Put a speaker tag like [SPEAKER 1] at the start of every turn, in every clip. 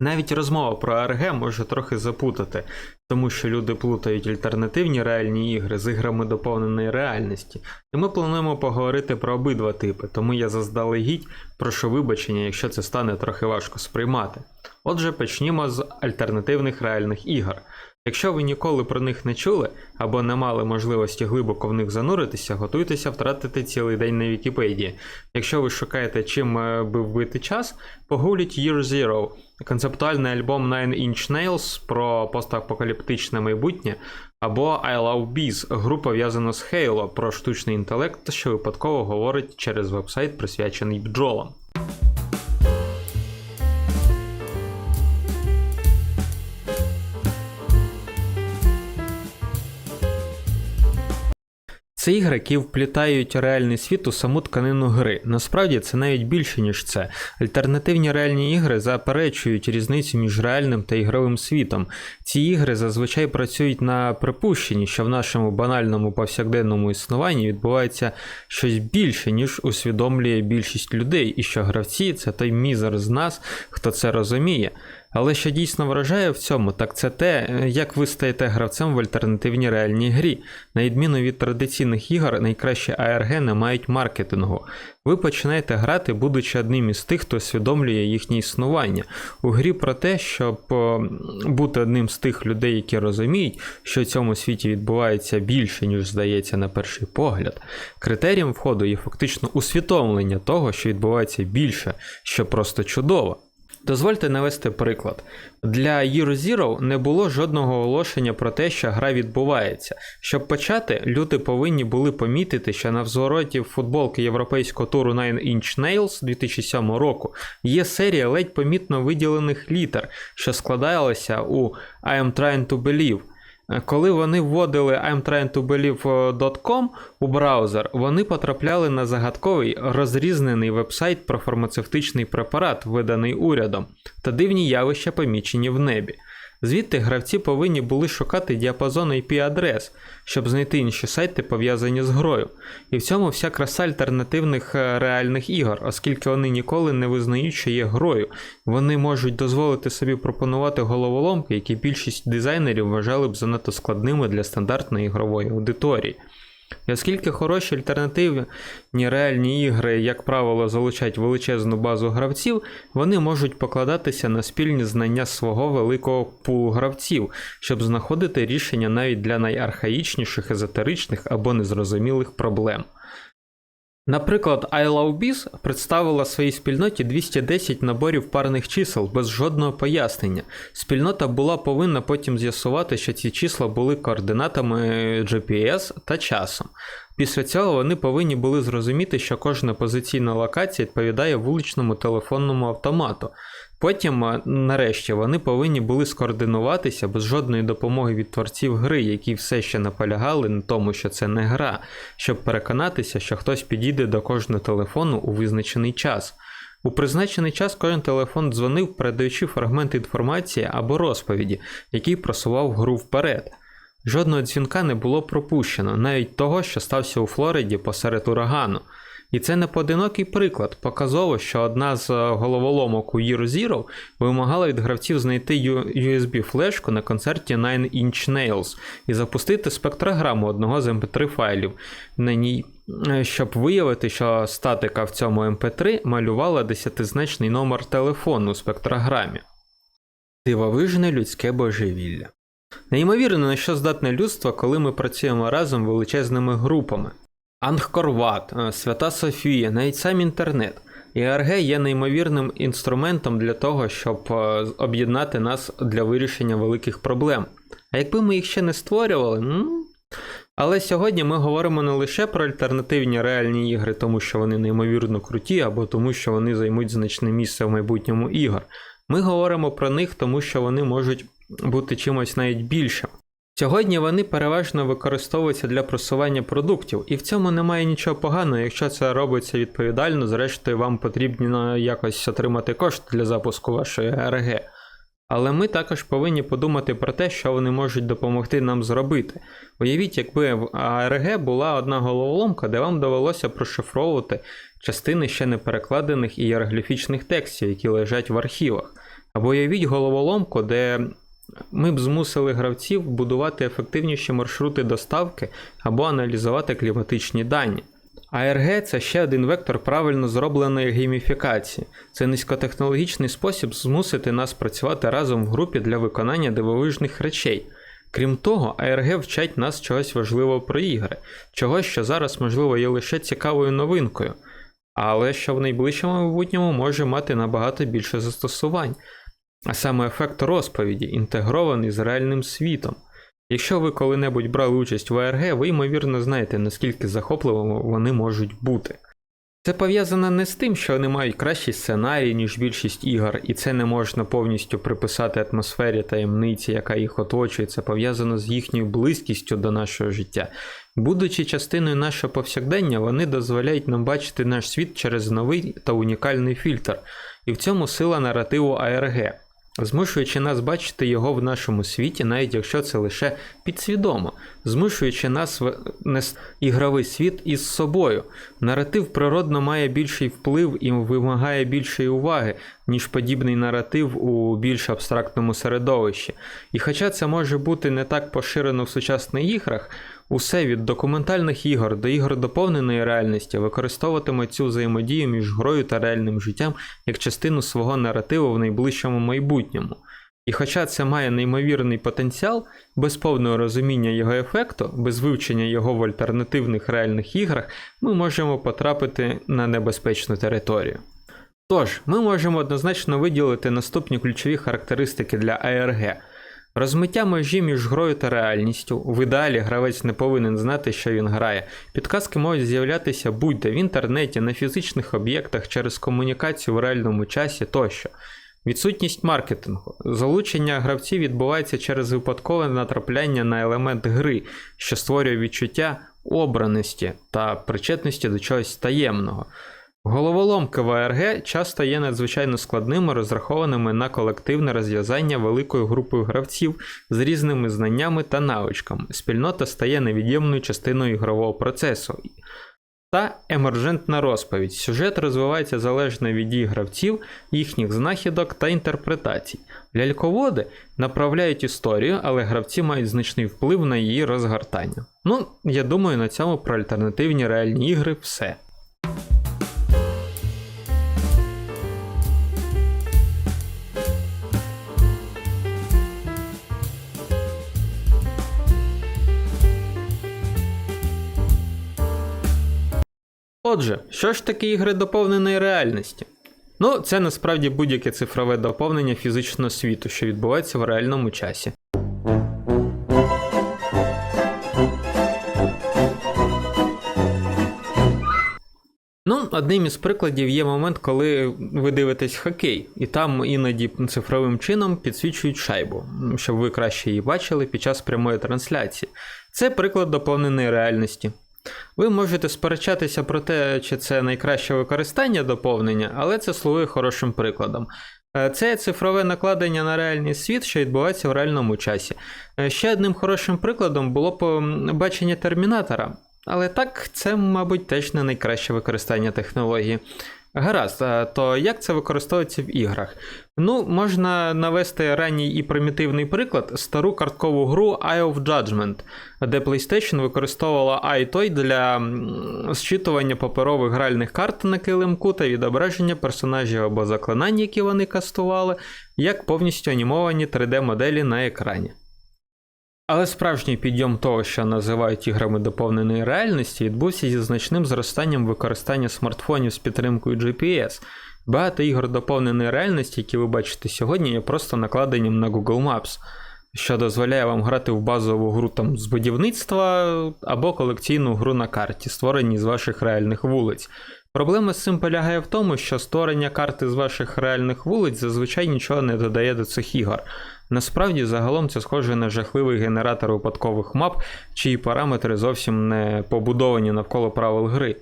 [SPEAKER 1] Навіть розмова про АРГ може трохи запутати, тому що люди плутають альтернативні реальні ігри з іграми доповненої реальності. І ми плануємо поговорити про обидва типи, тому я заздалегідь прошу вибачення, якщо це стане трохи важко сприймати. Отже, почнімо з альтернативних реальних ігор. Якщо ви ніколи про них не чули або не мали можливості глибоко в них зануритися, готуйтеся втратити цілий день на Вікіпедії. Якщо ви шукаєте чим е, би вбити час, погуліть Year Zero, концептуальний альбом Nine Inch Nails про постапокаліптичне майбутнє, або I Love Bees, гру пов'язану з Halo про штучний інтелект, що випадково говорить через вебсайт, присвячений бджолам. Це ігри, які вплітають реальний світ у саму тканину гри. Насправді це навіть більше, ніж це. Альтернативні реальні ігри заперечують різницю між реальним та ігровим світом. Ці ігри зазвичай працюють на припущенні, що в нашому банальному повсякденному існуванні відбувається щось більше, ніж усвідомлює більшість людей, і що гравці це той мізер з нас, хто це розуміє. Але що дійсно вражає в цьому, так це те, як ви стаєте гравцем в альтернативній реальній грі. На відміну від традиційних ігор, найкращі АРГ не мають маркетингу. Ви починаєте грати, будучи одним із тих, хто усвідомлює їхнє існування. У грі про те, щоб е, бути одним з тих людей, які розуміють, що в цьому світі відбувається більше, ніж здається на перший погляд. Критерієм входу є фактично усвідомлення того, що відбувається більше, що просто чудово. Дозвольте навести приклад. Для Year Zero не було жодного оголошення про те, що гра відбувається. Щоб почати, люди повинні були помітити, що на взвороті футболки європейського туру Nine Inch Nails 2007 року є серія ледь помітно виділених літер, що складалися у I am trying to believe. Коли вони вводили I'm trying to believe.com у браузер, вони потрапляли на загадковий розрізнений вебсайт про фармацевтичний препарат, виданий урядом, та дивні явища помічені в небі. Звідти гравці повинні були шукати діапазон IP-адрес, щоб знайти інші сайти, пов'язані з грою. І в цьому вся краса альтернативних е, реальних ігор, оскільки вони ніколи не визнають, що є грою. Вони можуть дозволити собі пропонувати головоломки, які більшість дизайнерів вважали б занадто складними для стандартної ігрової аудиторії. І оскільки хороші альтернативні реальні ігри, як правило, залучають величезну базу гравців, вони можуть покладатися на спільні знання свого великого пулу гравців, щоб знаходити рішення навіть для найархаїчніших, езотеричних або незрозумілих проблем. Наприклад, I Love Biz представила своїй спільноті 210 наборів парних чисел без жодного пояснення. Спільнота була повинна потім з'ясувати, що ці числа були координатами GPS та часом. Після цього вони повинні були зрозуміти, що кожна позиційна локація відповідає вуличному телефонному автомату. Потім, е, нарешті, вони повинні були скоординуватися без жодної допомоги від творців гри, які все ще наполягали на тому, що це не гра, щоб переконатися, що хтось підійде до кожного телефону у визначений час. У призначений час кожен телефон дзвонив, передаючи фрагмент інформації або розповіді, який просував гру вперед. Жодного дзвінка не було пропущено, навіть того, що стався у Флориді посеред урагану. І це не поодинокий приклад. Показово, що одна з е, головоломок у Year Zero вимагала від гравців знайти USB-флешку на концерті Nine Inch Nails і запустити спектрограму одного з MP3 файлів на ній, е, щоб виявити, що статика в цьому MP3 малювала десятизначний номер телефону у спектрограмі. Дивовижне людське божевілля. Неймовірно, на що здатне людство, коли ми працюємо разом величезними групами. Ангкорват, е, Свята Софія, навіть сам інтернет. ІРГ є неймовірним інструментом для того, щоб е, об'єднати нас для вирішення великих проблем. А якби ми їх ще не створювали, ну. Але сьогодні ми говоримо не лише про альтернативні реальні ігри, тому що вони неймовірно круті, або тому, що вони займуть значне місце в майбутньому ігор. Ми говоримо про них, тому що вони можуть бути чимось навіть більшим. Сьогодні вони переважно використовуються для просування продуктів, і в цьому немає нічого поганого, якщо це робиться відповідально, зрештою вам потрібно якось отримати кошти для запуску вашої АРГ. Але ми також повинні подумати про те, що вони можуть допомогти нам зробити. Уявіть, якби в АРГ була одна головоломка, де вам довелося прошифровувати частини ще не перекладених ієрогліфічних текстів, які лежать в архівах. Або уявіть головоломку, де ми б змусили гравців будувати ефективніші маршрути доставки або аналізувати кліматичні дані. ARG – це ще один вектор правильно зробленої гейміфікації. Це низькотехнологічний спосіб змусити нас працювати разом в групі для виконання дивовижних речей. Крім того, ARG вчать нас чогось важливого про ігри, чогось, що зараз, можливо, є лише цікавою новинкою, але що в найближчому майбутньому може мати набагато більше застосувань, а саме ефект розповіді, інтегрований з реальним світом. Якщо ви коли-небудь брали участь в ARG, ви ймовірно знаєте, наскільки захопливими вони можуть бути. Це пов'язано не з тим, що вони мають кращий сценарій, ніж більшість ігор, і це не можна повністю приписати атмосфері таємниці, яка їх оточує, це пов'язано з їхньою близькістю до нашого життя. Будучи частиною нашого повсякдення, вони дозволяють нам бачити наш світ через новий та унікальний фільтр, і в цьому сила наративу ARG змушуючи нас бачити його в нашому світі, навіть якщо це лише підсвідомо, змушуючи нас в нес- ігровий світ із собою. Наратив природно має більший вплив і вимагає більшої уваги, ніж подібний наратив у більш абстрактному середовищі. І хоча це може бути не так поширено в сучасних іграх, Усе від документальних ігор до ігор доповненої реальності використовуватиме цю взаємодію між грою та реальним життям як частину свого наративу в найближчому майбутньому. І хоча це має неймовірний потенціал, без повного розуміння його ефекту, без вивчення його в альтернативних реальних іграх, ми можемо потрапити на небезпечну територію. Тож, ми можемо однозначно виділити наступні ключові характеристики для ARG. Розмиття межі між грою та реальністю. В ідеалі гравець не повинен знати, що він грає. Підказки можуть з'являтися будь-де в інтернеті, на фізичних об'єктах, через комунікацію в реальному часі тощо. Відсутність маркетингу. Залучення гравців відбувається через випадкове натрапляння на елемент гри, що створює відчуття обраності та причетності до чогось таємного. Головоломки в АРГ часто є надзвичайно складними, розрахованими на колективне розв'язання великою групою гравців з різними знаннями та навичками. Спільнота стає невід'ємною частиною ігрового процесу. Та емержентна розповідь. Сюжет розвивається залежно від дій гравців, їхніх знахідок та інтерпретацій. Ляльководи направляють історію, але гравці мають значний вплив на її розгортання. Ну, я думаю, на цьому про альтернативні реальні ігри все. Отже, що ж таке ігри доповненої реальності? Ну, це насправді будь-яке цифрове доповнення фізичного світу, що відбувається в реальному часі. Ну, одним із прикладів є момент, коли ви дивитесь хокей, і там іноді цифровим чином підсвічують шайбу, щоб ви краще її бачили під час прямої трансляції. Це приклад доповненої реальності. Ви можете сперечатися про те, чи це найкраще використання доповнення, але це слугує хорошим прикладом. Е, Це цифрове накладення на реальний світ, що відбувається в реальному часі. Е, Ще одним хорошим прикладом було бачення термінатора. Але так, це, мабуть, теж не найкраще використання технології. Гаразд, то як це використовується в іграх? Ну, можна навести ранній і примітивний приклад стару карткову гру Eye of Judgment, де PlayStation використовувала iToy для зчитування паперових гральних карт на килимку та відображення персонажів або заклинань, які вони кастували, як повністю анімовані 3D-моделі на екрані. Але справжній підйом того, що називають іграми доповненої реальності, відбувся зі значним зростанням використання смартфонів з підтримкою GPS. Багато ігор доповненої реальності, які ви бачите сьогодні, є просто накладенням на Google Maps, що дозволяє вам грати в базову гру там, з будівництва або колекційну гру на карті, створені з ваших реальних вулиць. Проблема з цим полягає в тому, що створення карти з ваших реальних вулиць зазвичай нічого не додає до цих ігор. Насправді, загалом це схоже на жахливий генератор випадкових мап, чиї параметри зовсім не побудовані навколо правил гри.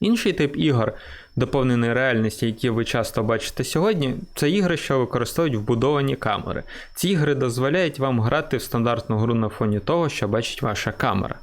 [SPEAKER 1] Інший тип ігор доповненої реальності, які ви часто бачите сьогодні, це ігри, що використовують вбудовані камери. Ці ігри дозволяють вам грати в стандартну гру на фоні того, що бачить ваша камера.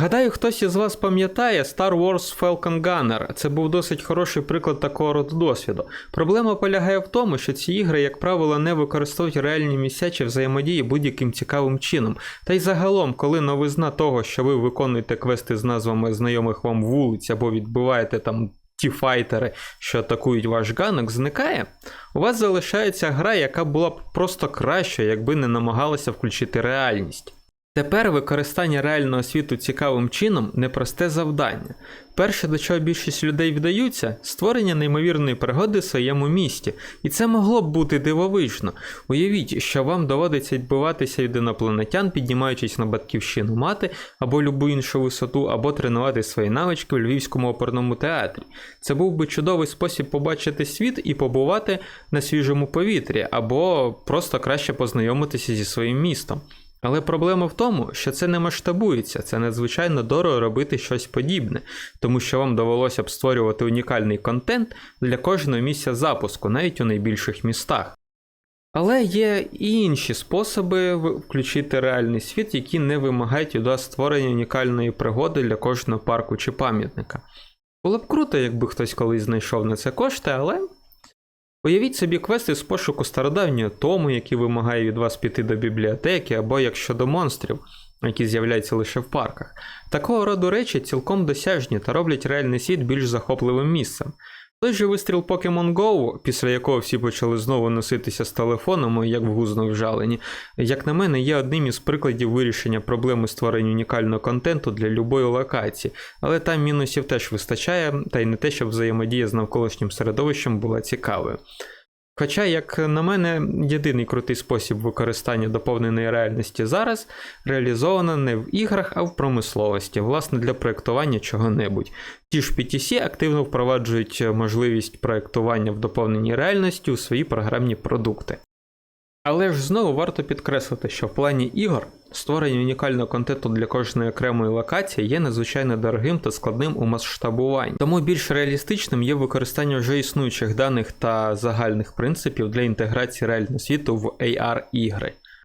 [SPEAKER 1] Гадаю, хтось із вас пам'ятає Star Wars Falcon Gunner. Це був досить хороший приклад такого роду досвіду. Проблема полягає в тому, що ці ігри, як правило, не використовують реальні місця чи взаємодії будь-яким цікавим чином. Та й загалом, коли новизна того, що ви виконуєте квести з назвами знайомих вам вулиць або відбиваєте там ті файтери, що атакують ваш ганок, зникає, у вас залишається гра, яка була б просто краща, якби не намагалася включити реальність. Тепер використання реального світу цікавим чином непросте завдання. Перше, до чого більшість людей вдаються, створення неймовірної пригоди в своєму місті, і це могло б бути дивовижно. Уявіть, що вам доводиться відбиватися від інопланетян, піднімаючись на батьківщину мати або любу іншу висоту, або тренувати свої навички в Львівському оперному театрі. Це був би чудовий спосіб побачити світ і побувати на свіжому повітрі, або просто краще познайомитися зі своїм містом. Але проблема в тому, що це не масштабується, це надзвичайно дорого робити щось подібне, тому що вам довелося б створювати унікальний контент для кожного місця запуску, навіть у найбільших містах. Але є і інші способи включити реальний світ, які не вимагають від створення унікальної пригоди для кожного парку чи пам'ятника. Було б круто, якби хтось колись знайшов на це кошти, але Уявіть собі квести з пошуку стародавнього тому, який вимагає від вас піти до бібліотеки, або як щодо монстрів, які з'являються лише в парках. Такого роду речі цілком досяжні та роблять реальний світ більш захопливим місцем. Той же вистріл Pokemon Go, після якого всі почали знову носитися з телефонами, як в гузно вжалені, як на мене, є одним із прикладів вирішення проблеми створення унікального контенту для любої локації, але там мінусів теж вистачає, та й не те, щоб взаємодія з навколишнім середовищем була цікавою. Хоча, як на мене, єдиний крутий спосіб використання доповненої реальності зараз реалізовано не в іграх, а в промисловості, власне, для проєктування чого-небудь. Ті ж PTC активно впроваджують можливість проєктування в доповненій реальності у свої програмні продукти. Але ж знову варто підкреслити, що в плані ігор створення унікального контенту для кожної окремої локації є надзвичайно дорогим та складним у масштабуванні. Тому більш реалістичним є використання вже існуючих даних та загальних принципів для інтеграції реального світу в AR ігри.